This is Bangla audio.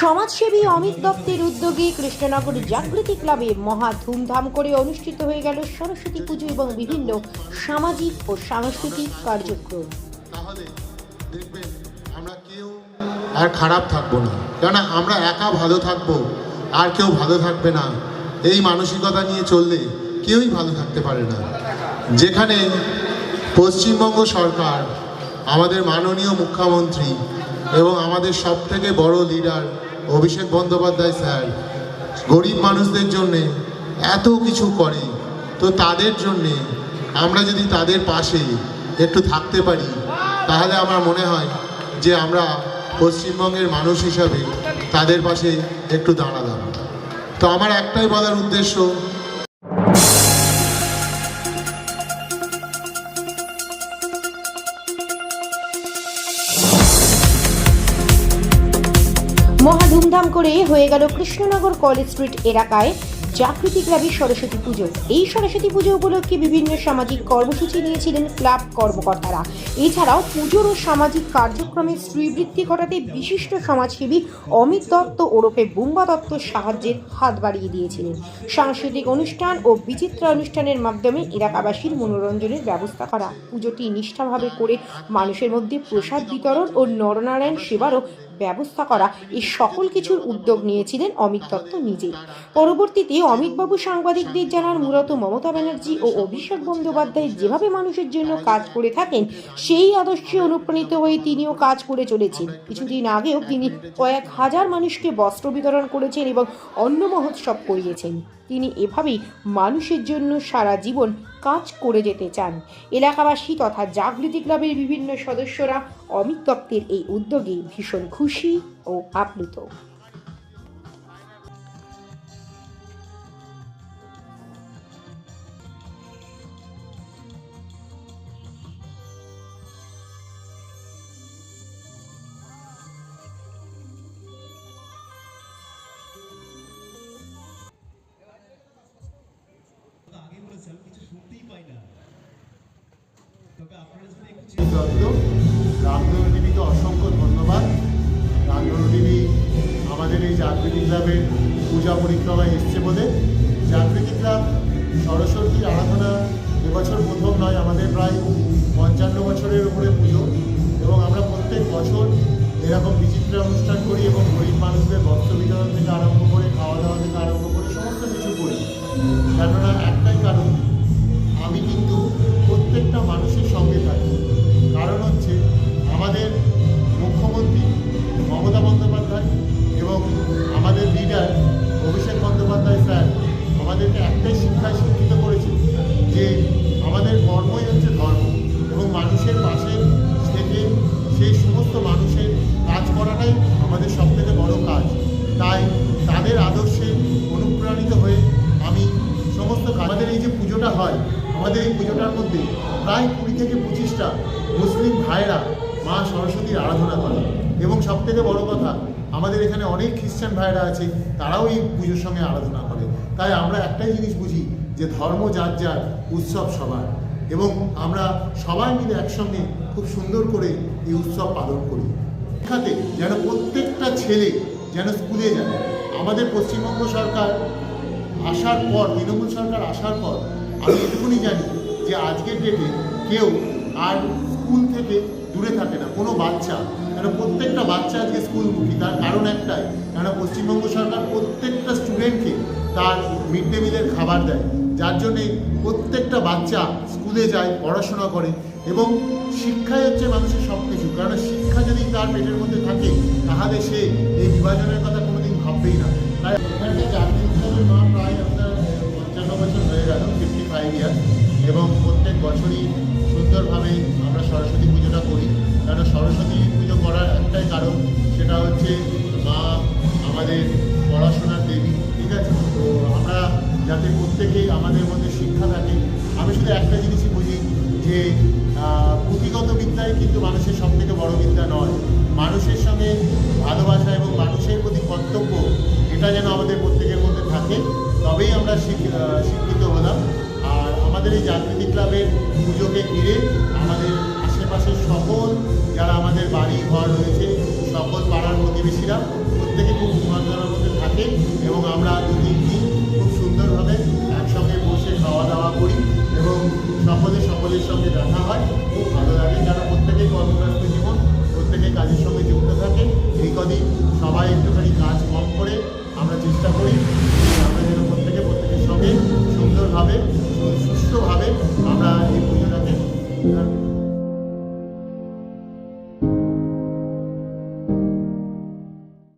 সমাজসেবী অমিত দত্তের উদ্যোগে কৃষ্ণনগর জাগৃতি ক্লাবে মহা ধুমধাম করে অনুষ্ঠিত হয়ে গেল সরস্বতী পুজো এবং বিভিন্ন সামাজিক ও সাংস্কৃতিক কার্যক্রম। তাহলে আমরা কেউ আর খারাপ থাকব না। কেননা আমরা একা ভালো থাকব, আর কেউ ভালো থাকবে না। এই মানসিকতা নিয়ে চললে কেউই ভালো থাকতে পারে না। যেখানে পশ্চিমবঙ্গ সরকার, আমাদের মাননীয় মুখ্যমন্ত্রী এবং আমাদের সব থেকে বড় লিডার অভিষেক বন্দ্যোপাধ্যায় স্যার। গরিব মানুষদের জন্যে এত কিছু করে। তো তাদের জন্যে আমরা যদি তাদের পাশে একটু থাকতে পারি, তাহলে আমার মনে হয় যে আমরা পশ্চিমবঙ্গের মানুষ হিসাবে তাদের পাশে একটু দাঁড়ালাম। তো আমার একটাই বলার উদ্দেশ্য মহা ধুমধাম করে হয়ে গেল কৃষ্ণনগর কলেজ স্ট্রিট এলাকায় জাগৃতি ক্লাবের সরস্বতী পুজো। এই সরস্বতী পুজো উপলক্ষে বিভিন্ন সামাজিক কর্মসূচি নিয়েছিলেন ক্লাব কর্মকর্তারা। এছাড়াও পুজোর ও সামাজিক কার্যক্রমে শ্রীবৃদ্ধি ঘটাতে বিশিষ্ট সমাজসেবী অমিত দত্ত ওরফে বুম্বা দত্ত সাহায্যের হাত বাড়িয়ে দিয়েছিলেন। সাংস্কৃতিক অনুষ্ঠান ও বিচিত্র অনুষ্ঠানের মাধ্যমে এলাকাবাসীর মনোরঞ্জনের ব্যবস্থা করা। পুজোটি নিষ্ঠাভাবে করে মানুষের মধ্যে প্রসাদ বিতরণ ও নরনারায়ণ সেবারও ব্যবস্থা করা এই সকল কিছুর উদ্যোগ নিয়েছিলেন অমিত দত্ত নিজে পরবর্তীতে অমিতবাবু সাংবাদিকদের জানান, মূলত মমতা ব্যানার্জি ও অভিষেক বন্দ্যোপাধ্যায় যেভাবে মানুষের জন্য কাজ করে থাকেন, সেই আদর্শে অনুপ্রাণিত হয়ে তিনিও কাজ করে চলেছেন। কিছুদিন আগেও তিনি কয়েক হাজার মানুষকে বস্ত্র বিতরণ করেছেন এবং অন্ন মহোৎসব করিয়েছেন। তিনি এভাবেই মানুষের জন্য সারা জীবন কাজ করে যেতে চান। এলাকাবাসী তথা জাগৃতি ক্লাবের বিভিন্ন সদস্যরা অমিত দত্তের এই উদ্যোগে ভীষণ খুশি ও আপ্লুত। রামধনু দেবীকে অসংখ্য ধন্যবাদ। রামধনু আমাদের এই জাগৃতি ক্লাবের পূজা পরিক্রমায় এসছে বলে। জাগৃতি ক্লাব সরস্বতীর আরাধনা এবছর প্রথম নয়, আমাদের প্রায় পঞ্চান্ন বছরের উপরে পুজো। এবং আমরা প্রত্যেক বছর এরকম বিচিত্র অনুষ্ঠান করি এবং গরিব মানুষদের বস্ত্র বিতরণ থেকে আরম্ভ করে, খাওয়া দাওয়া থেকে আরম্ভ করে সমস্ত কিছু করি। কেননা একটাই কারণ পুজোটা হয়, আমাদের এই পুজোটার মধ্যে প্রায় কুড়ি থেকে পঁচিশটা মুসলিম ভাইরা মা সরস্বতীর আরাধনা করে এবং সব থেকে বড় কথা, আমাদের এখানে অনেক খ্রিস্টান ভাইরা আছে, তারাও এই পুজোর সঙ্গে আরাধনা করে। তাই আমরা একটাই জিনিস বুঝি যে ধর্ম যার যার, উৎসব সবার। এবং আমরা সবাই মিলে একসঙ্গে খুব সুন্দর করে এই উৎসব পালন করি। শিক্ষাতে যেন প্রত্যেকটা ছেলে যেন স্কুলে যায়। আমাদের পশ্চিমবঙ্গ সরকার আসার পর, তৃণমূল সরকার আসার পর আমি এটুকুনি জানি যে আজকের ডেটে কেউ আর স্কুল থেকে দূরে থাকে না। কোনো বাচ্চা, কেন প্রত্যেকটা বাচ্চা আজকে স্কুলমুখী তার কারণ একটাই, কেন পশ্চিমবঙ্গ সরকার প্রত্যেকটা স্টুডেন্টকে তার মিড ডে মিলের খাবার দেয়। যার জন্যে প্রত্যেকটা বাচ্চা স্কুলে যায়, পড়াশোনা করে এবং শিক্ষাই হচ্ছে মানুষের সব কিছু কারণ শিক্ষা যদি তার পেটের মধ্যে থাকে, তাহলে সে এই বিভাজনের কথা কোনোদিন ভাববেই না। তাই এখানটা জাতীয় উৎসবের মা প্রায় ফাইভ ইয়ার এবং প্রত্যেক বছরই সুন্দরভাবে আমরা সরস্বতী পুজোটা করি। কারণ সরস্বতী পুজো করার একটাই কারণ সেটা হচ্ছে মা আমাদের পড়াশোনার দেবী, ঠিক আছে? তো আমরা যাতে প্রত্যেকেই আমাদের মধ্যে শিক্ষা থাকে, আমি শুধু একটা জিনিসই বুঝি যে পুঁথিগত বিদ্যাই কিন্তু মানুষের সব থেকে বড় বিদ্যা নয়। মানুষের সঙ্গে ভালোবাসা এবং মানুষের প্রতি কর্তব্য, এটা যেন আমাদের প্রত্যেকের মধ্যে থাকে, তবেই আমরা শিক্ষিত হলাম। আমাদের এই জাগৃতি ক্লাবের পুজোকে ঘিরে আমাদের আশেপাশের সকল, যারা আমাদের বাড়ি, ঘর রয়েছে, সকল পাড়ার প্রতিবেশীরা প্রত্যেকে খুব নিমন্ত্রণের মধ্যে থাকে এবং আমরা দু তিন দিন খুব সুন্দরভাবে একসঙ্গে বসে খাওয়া দাওয়া করি এবং সকলে সকলের সঙ্গে দেখা হয়। খুব ভালো লাগে যারা প্রত্যেকেই কর্মব্যস্ত জীবন প্রত্যেকে কাজের সঙ্গে যুক্ত থাকে। এই কদিন সবাই একটুখানি কাজ কম সুন্দরভাবে সুস্থভাবে আমরা এই পুজোটাকে